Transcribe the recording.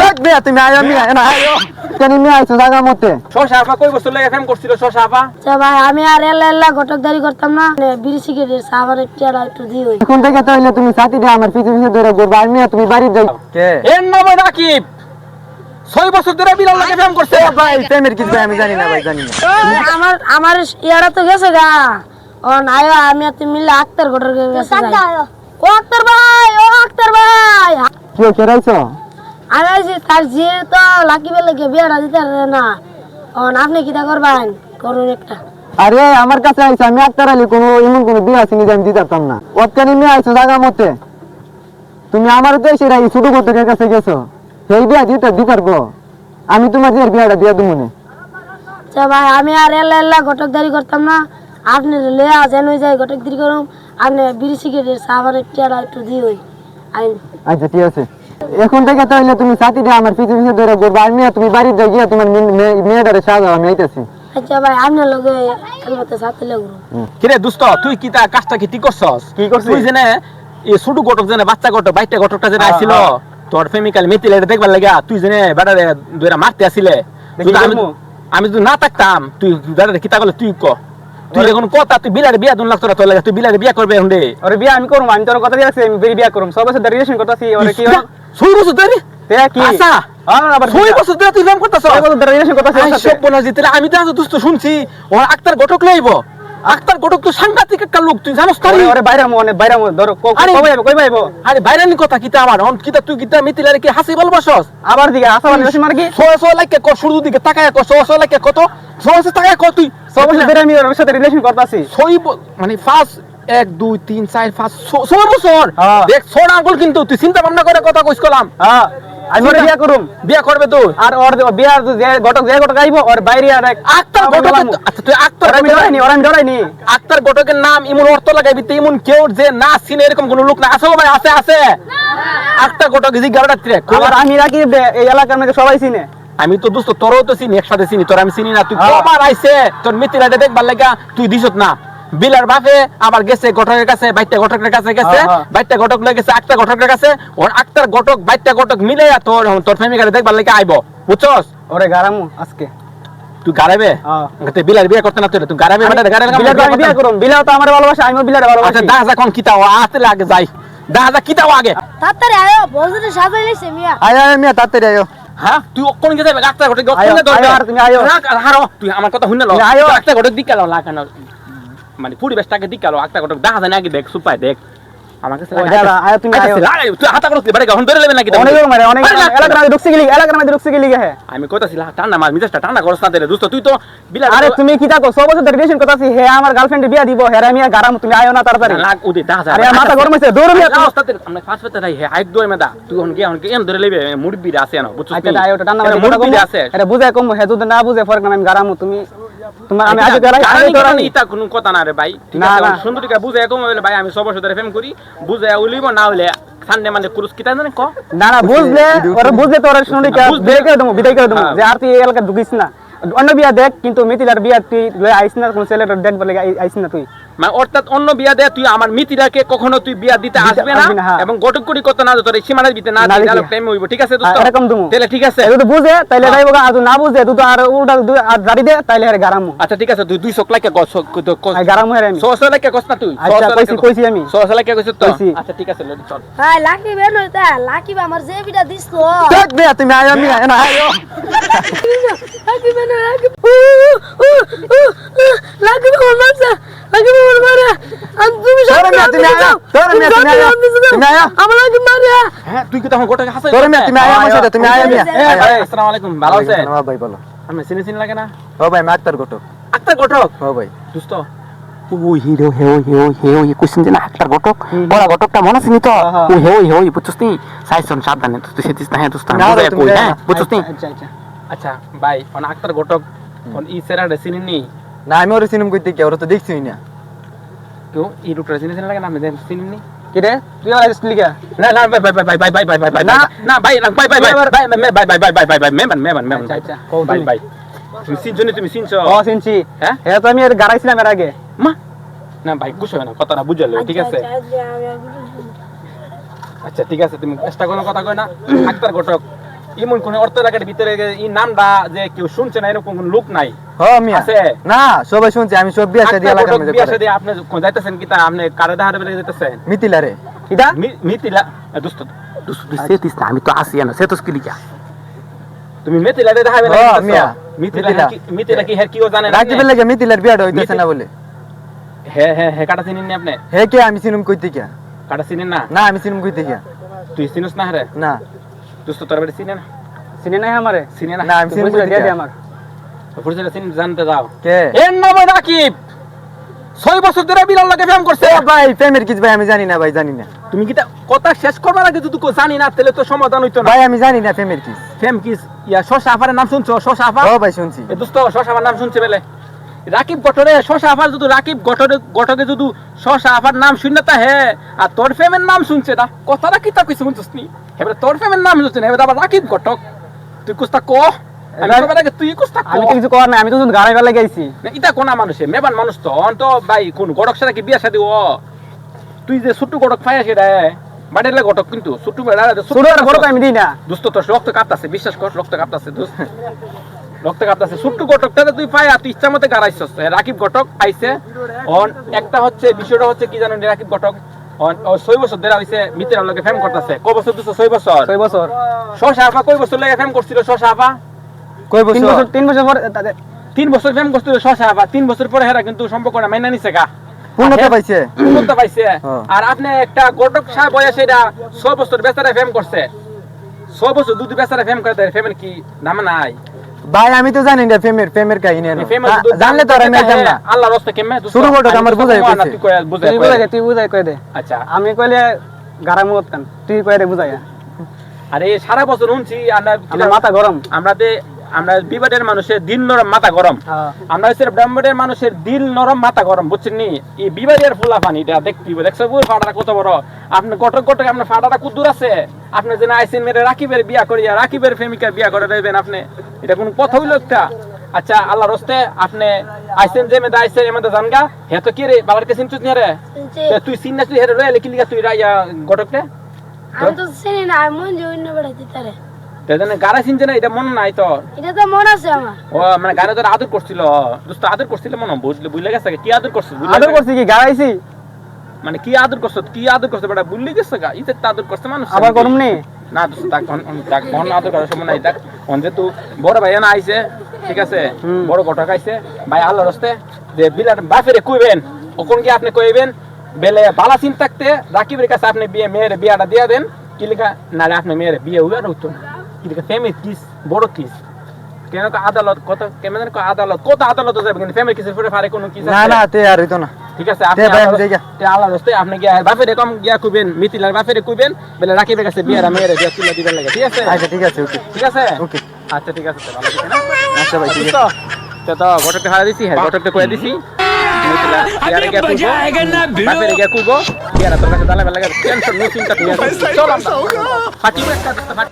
দেখ মিয়া তুমি আয়ো মিয়া এনা আয়ো। কেন মিয়া আইছো জায়গা মতে? শশা আপা কই বছর লাগে এফএম করছিল শশা আপা? আচ্ছা ভাই আমি আর এল্লা এল্লা ঘটকদারি করতাম না। মানে বিড়ি টিয়ারা একটু থেকে তুমি সাথী দিয়ে আমার পিছে পিছে ধরে ঘুরবা। আর তুমি বাড়ি যাই কে? এর নাম রাকিব। ছয় বছর ধরে বিলাল লাগে এফএম করছে। ভাই প্রেমের কিছু আমি জানি না ভাই জানি না। আমার আমার ইয়ারা তো গেছে গা। ও আয়ো আমি আর তুমি মিলে আক্তার ও আক্তার ভাই ও আক্তার ভাই। কি কেরাইছো আমি আইছি তার যে তো লাকি বেলে কে বিয়াটা দিতে পারে না। ও আপনি কিটা করবেন? করুন একটা। আরে আমার কাছে আইছো আমি আক্তার আলী কোনো এমন কোনো বিয়ে আসেনি যে আমি দিতে পারতাম না। ওতকানি মিয়া আইছো জায়গা মতে। তুমি আমার তো রাই ছোট কতকের কাছে গেছো? সেই বিয়া দিতে দি পারব। আমি তোমার দিয়ে বিয়াটা দিয়ে দেবো না। আচ্ছা ভাই আমি আর এল্লা এল্লা ঘটকদারি করতাম না। আপনি লেয়া যেন ওই যায় ঘটকদারি করুন আপনি বিড়ি সিগারেটের সাবানের টিয়ারা একটু দিয়ে ওই আচ্ছা ঠিক আছে। এখন থেকে তাহলে তুমি সাথী দিয়ে আমার পিছে পিছে ধরে ঘুরবা। আর মিয়া তুমি বাড়ি যাই গিয়া তোমার মেয়ে- মেয়ে- মেয়েটারে সাজাও আমি আইতাছি আচ্ছা ভাই আপনার লগে খেলবাতে সাথে লাগবো। কিরে দোস্ত তুই কি তা কাজটা কি ঠিক করছস? কি করছি? তুই জেনে এই ছোট গটক জেনে বাচ্চা গটক বাইটা গটকটা জেনে আইছিল। তোর প্রেমিকাল মেতিলে এটা দেখবার লাগা তুই জেনে বেড়ারে দুইরা মারতে আসিলে। আমি যদি না থাকতাম তুই বেড়ারে কিতা করলে তুই ক? তুই এখন কথা তুই বিলারে বিয়া দুন লাগতো না তোর লাগে তুই বিলারে বিয়া করবে হুন্ডে ওরে বিয়া আমি করুম আমি তোর কথা দিয়ে আমি বিয়া করুম সব বছর রিলেশন করতেছি ওরে কি হয় ছয় বছর ধরে আক্তার ঘটক লাইব আক্তার ঘটক তো তুই জানোস তারি মনে বাইরে মনে ধরো কই যাইব কই কথা কিতা আমার অন তুই কিতা মিতিলারে কি হাসি বলবাসস? আবার দিকে আসা মানে কি 100 100 লাখ কে কর দিকে টাকা কর 100 100 কে কত? 100 100 টাকা কর তুই। সব রিলেশন করতাছি। মানে ফার্স্ট এক দুই তিন চার পাঁচ ছয় বছর। হ্যাঁ। দেখ আঙ্গুল কিন্তু তুই চিন্তা ভাবনা করে কথা কইস হ্যাঁ। আমি ওরে বিয়া করুম। বিয়া করবে তুই আর ওর বিয়ার যে ঘটক যে ঘটক আইবো ওর বাইরে আর আক্তার আচ্ছা তুই আক্তার আমি ডরাইনি ওরে আমি ডরাইনি। আক্তার নাম ইমন অর্থ লাগাইবি তো ইমন কেউ যে না চিনে এরকম কোন লোক না আছে ভাই আছে আছে। আক্তার গটক জি গাড়া ত্রে আবার আমি রাখি এই এলাকার মধ্যে সবাই চিনে। আমি তো দোস্ত তোরও তো চিনি একসাথে চিনি তোর আমি চিনি না। তুই হ্যাঁ। কবার আইছে তোর মিতিলাটা দেখবার লাগা তুই দিছত না। বিলার বাপে আবার গেছে ঘটকের কাছে বাইটটা ঘটকের কাছে গেছে হ্যাঁ, হ্যাঁ। বাইটটা ঘটক লয়ে গেছে আটটা ঘটকের কাছে। ওর আটটার ঘটক বাইটটা ঘটক মিলে তোর তোর প্রেমিকারে দেখবার লাগা আইব। বুঝছস? ওরে গারামু আজকে। তুই গাড়াবে হ্যাঁ। তুই বিলার বিয়ে করতে না তুই তুই গাড়াবে বেটা গাড়াবে বিলার তো আমি বিয়া করুম বিলার তো আমার ভালোবাসা আমিও বিলার আচ্ছা ভালোবাসি দাদা কোন কিতাও আসতে লাগে যাই। দাদা কিতাও আগে। তাড়াতাড়ি আয়ো বলতে সাজাই লাইছে মিয়া। আয় আয় মিয়া তাড়াতাড়ি আয়ো। হ্যাঁ তুই কোন গেছে কোন আয়ো আর তুমি আয়ো। তুই আমার কথা শুনে লো তুমি আয়ো। আটটা ঘটক দিকালো লাগানো। মানে পরিবেশটাকে দিকালো আটটা ঘটক দেখা যায় না আগে দেখ সুপাই দেখ। আমার কাছে আয়ো, তুমি আয়ো। তুই হাতা করতে পারে এখন ধরে নেবে নাকি অনেক মানে অনেক আরে এলাকার মধ্যে ঢুকছে গেলি এলাকার মধ্যে ঢুকছে গেলি হে। আমি কইতাছি টান্না মার মিজাজটা টান্না করছ না তেরে দোস্ত তুই তো বিলা আরে তুমি কি থাকো? সব বছর রিলেশন করতেছি হে আমার গার্লফ্রেন্ড বিয়া দিব হে আমি আর গারাম তুমি আয়ো না তাড়াতাড়ি। লাগ উদে দেখা যায় আরে মাথা গরম হইছে দৌড় মিয়া তুমি। আমরা ফাঁস পেতে নাই হে আইক দই মেদা। তুই এখন কি এখন কি এম ধরে লেবে মুরব্বি আছে না বুঝছিস আচ্ছা আয়ো টান্না মারে মুরব্বি আছে। এটা বুঝাই কম হে যদি না বুঝে ফরক না আমি গারাম তুমি তোমার আমি আগে গারাই আমি গারাই ইতা কোনো কথা না রে ভাই। ঠিক আছে। সুন্দরীকা কম বলে ভাই আমি সব বছর ধরে প্রেম করি উলিব না হলে সানডে মানে কুরুস কিতা জানে ক? না না বুঝলে ওরা বুঝলে তো ওরা কা করে দেবো বিদায় করে দেবো। হ্যাঁ। যে আর তুই এই এলাকা ঢুকিস না। অন্য বিয়া দেখ কিন্তু মিথিলার বিয়া তুই আইস না কোন ছেলেটার দেখবার লাগে আইস না তুই। মানে অর্থাৎ অন্য বিয়া দে তুই আমার মিতিরাকে কখনো তুই বিয়া দিতে আসবে না না, হ্যাঁ। এবং গটক করি কত না তোর সীমানার ভিতরে না না দিলে। প্রেম হইব ঠিক আছে দোস্ত? হ্যাঁ, এরকম দুমু। তাহলে ঠিক আছে। যদি বুঝে তাইলে হ্যাঁ। যাইব আর না বুঝে তুই তো আর উল্টা দুই আর জারি দে তাইলে আরে গারামু আচ্ছা ঠিক আছে তুই দুই চোখ লাগে গছ আর গারামু হেরে আমি। সহসা লাগে কস না তুই? আচ্ছা, কইছি- কইছি আমি। সহসা লাগে কইছিস তো? আচ্ছা ঠিক আছে লড়ি চল। হ্যাঁ লাকি বের হইতা লাকি বা আমার যে বিটা তো দেখ মিয়া তুমি আয়ো মিয়া এনা আয়ো লাকি বের লাকি লাকি কোন মারছে লাকি কোন মারে আমি তুমি তোরে মিয়া তুমি আয়ো তোরে মিয়া তুমি আয়ো তুমি আয়ো আমার লাকি মারে হ্যাঁ তুই কি তখন গটকে হাসা তোরে মিয়া তুমি আয়ো আমার সাথে তুমি আয়ো মিয়া আসসালামু আলাইকুম ভালো আছেন হ্যাঁ ভাই বলো আমি চিনি চিনি লাগে না ও ভাই মাক্তার গোটো আক্তার গটক ও ভাই দোস্ত ওই হিরো হে ওই হে ওই হে ওই কোশ্চেন দিন আক্তার গটক বড় গটকটা মনে আছে নি তো হ্যাঁ। ওই হে ওই হে ওই বুঝছিস নি সাইসন সাবধানে তুই সেতিস না হ্যাঁ দোস্ত না, হ্যাঁ না। বুঝছিস নি আচ্ছা আচ্ছা আচ্ছা ভাই অন আক্তার গটক অন ই সেরাডে চিনি নি না আমি ওরে সিনেম কইতে কি ওরা তো দেখছিই না কেউ এই রূপটা চিনি চিনি লাগে না আমি চিনি নি কি রে তুই আর আসছিস লিগা না না ভাই ভাই ভাই ভাই ভাই ভাই ভাই ভাই না। না ভাই না ভাই ভাই ভাই ভাই ভাই ভাই ভাই ভাই ভাই ভাই ভাই মেমান মেমান মেমান আচ্ছা, আচ্ছা। ভাই ভাই তুমি চিনছো নি তুমি চিনছো ও চিনছি হ্যাঁ? হ্যাঁ তো আমি আর গারাইছিলাম এর আগে মা না ভাই কুছ হবে না কথাটা বুঝালে ঠিক আছে আচ্ছা ঠিক আছে তুমি চেষ্টা কোনো কথা কই না আক্তার ঘটক এমন কোন অর্থ লাগার ভিতরে এই নামটা যে কেউ শুনছে না এরকম কোন লোক নাই। হ মিয়া। আছে। না সবাই শুনছে আমি সব বিয়া শাদি এলাকার মধ্যে বিয়া করে। শাদী আপনি কোন যাইতেছেন কি তা? আপনি কারে দাহারে বেলে যাইতেছেন? কিটা মিতিলা দোস্ত দোস্ত তুই সেতিস না আমি তো আসি না কি লিখা তুমি মিতিলা রে না মিয়া, মিতিলা। কি- মিতিলা কি হের কিও জানে না? রাকিবের লাগে মিতিলার বিয়াটা হইতেছে না বলে। হ্যাঁ হ্যাঁ হ্যাঁ কাটা চিনেন না আপনি? হে কে আমি চিনুম কইতে কে কাটা চিনেন না? না আমি চিনুম কইতে কে তুই চিনিস না হ্যাঁ না। দোস্ত তোর বাড়ি চিনে না? চিনি নাই আমারে? চিনে না? আমি পরিচয় কইতে দিয়ে আমার পরিচয় চিন জানতে যাও কে? এর নাম রাকিব। ছয় বছর ধরে বিলাল লাগে করছে। ভাই প্রেমের কিছু ভাই আমি জানি না ভাই জানি না। তুমি কি কথা শেষ করবার আগে যদি জানি না তাহলে তো সমাধান হইতো না। ভাই আমি জানি না প্রেমের কি। ইয়া শশা আফারের নাম শুনছো? শশা আফা ও ভাই শুনছি। এ দোস্ত শশা আফার নাম শুনছে বেলে। রাকিব শশা আফার যদি রাকিব গঠকে যদি শশা আফার নাম শুননা তা হে। আর তোর ফেমের নাম শুনছে না। কথাটা কি তা কিছু শুনছিস নি? এবারে তোর ফেমের নাম শুনছে না এবারে আবার রাকিব গঠক তুই কুস্তা ক? আমি এবার- সবার আগে তুই কুস্তা আমি কিছু করার নাই আমি তো গাড়ি বেলা গেছি। ইটা কোনা মানুষে? মেবান মানুষ তো অন তো ভাই কোন গড়ক সারা কি বিয়া শাদি ও? তুই যে ছোট্ট গড়ক পাই আসে রে বাড়ির গটক কিন্তু ছোট্ট বেড়া ছোট একটা আমি দিই না। দোস্ত তোর রক্ত কাঁপতাছে বিশ্বাস কর রক্ত কাঁপতাছে দোস্ত। রক্ত কাঁপতাছে ছোট্ট গটকটা তুই পাই আর তুই ইচ্ছা মতে গাড়াইছস। রাকিব ঘটক আইছে অন একটা হচ্ছে বিষয়টা হচ্ছে কি জানেন রাকিব ও ছয় বছর ধরে হইছে মিত্রের লগে ফেম করতেছে। ক বছর দুশো ছয় বছর? ছয় বছর। শশা আপা কয় বছর লাগে ফেম করছিল শশা আপা? কই তিন বছর বছর তিন বছর পর তিন বছর ফেম করছিল শশা আপা। তিন বছর পরে হেরা কিন্তু সম্পর্কটা মাইনা নিছে গা। পূর্ণতা পাইছে? উন্নত পাইছে। আর আপনি একটা গটক সাহেব বয়সে এটা ছ বছর বেচারা ফেম করছে। ছ বছর দুধ বেচারা ফেম করে ফেমের কি নাম নাই? ভাই আমি তো জানি না প্রেমের প্রেমের কাহিনী দুধ জানলে তো আর আমি হ্যাঁ, জানতাম না। আল্লাহ রাস্তা কেমনে শুরু বড় আমার বুঝাই কইছে। তুই কয়ে- বুঝাই তুই বুঝাই তুই বুঝাই কই দে। আচ্ছা। আমি কইলে গারা মুখ কান তুই কই দে বুঝাই। আরে সারা বছর শুনছি আমরা মাথা গরম। আমরা দে- আমরা বিবাদের মানুষের দিল নরম মাথা গরম। হ্যাঁ। আমরা হচ্ছে ব্রাহ্মণের মানুষের দিল নরম মাথা গরম বুঝছেন নি এই বিবাদের ফুলা পানি এটা দেখতে দেখছ বুঝ ফাটাটা কত বড়। আপনি গটক গটক আপনার ফাটাটা কত দূর আছে? আপনি যেন আইসেন মেরে রাকিবের বিয়া করিয়া রাকিবের প্রেমিকার বিয়া করে দেবেন আপনি। এটা কোন কথা হইল একটা? আচ্ছা আল্লাহ রস্তে আপনি আইসেন যে মেদা আইসেন এমন জানগা হে তো কি রে বাবার কাছে চিনছিস নি রে তুই চিন্না তুই হেরে রয়ে লিখি লিখা তুই রাইয়া গটকরে আমি তো চিনি না আমি মন যে অন্য বেড়াইতে তারে। তেজনে গারা চিনছে না এটা মনে নাই তোর? এটা তো মন আছে আমার। ও মানে গানে তোর আদর করছিল। দোস্ত আদর করছিল মনে বুঝলে বুঝলে গেছে কি আদর করছিস? আদর গেছে? কি গাড়াইছি? মানে কি আদর করছ কি আদর করছ বেটা বুঝলে গেছে গা ইতে আদর করছে মানুষ। আবার করুম নি? না দোস্ত তাক অন- অন- তাক মন আদর করার সময় নাই তাক অন যে তুই বড় ভাই না আইছে ঠিক আছে। বড় ঘটক আইছে ভাই আল্লাহর হস্তে যে বিলাট বাফেরে কইবেন ওখান কি আপনি কইবেন? বেলে বালা চিন থাকতে রাকিবের কাছে আপনি বিয়ে মেয়ের বিয়াটা দিয়ে দেন কি লেখা নালে আপনি মেয়ের বিয়ে উইয়া হইতো না। ফ্যামিলি কিস বড় কিস কেন আদালত কত কেমন আদালত কত আদালত যাবে কিন্তু ফ্যামিলি কিসের পরে পারে কোনো কিস না না তে আর হইতো না ঠিক আছে আপনি তে ভাই, আমি আল্লাহর- যাই গা। তে আল্লাহর হস্তে আপনি গিয়া বাপের কম গিয়া কইবেন মিতিলার বাপের কইবেন বেলে রাকিবের কাছে বিয়ের মেয়ের বিয়ে তুলে দিবেন লাগে ঠিক আছে আচ্ছা ঠিক আছে ওকে ঠিক আছে ওকে আচ্ছা ঠিক আছে ভালো থাকেন, হ্যাঁ? আচ্ছা ভাই ঠিক আছে তো তো তো হারা দিছি হ্যাঁ কয়ে দিছি মিতিলা গিয়া কইবো বাপের গিয়া কইবো বিয়ারা তোর কাছে দালা বেলা টেনশন নো চিন্তা তুই চল আমরা একটা ফাটি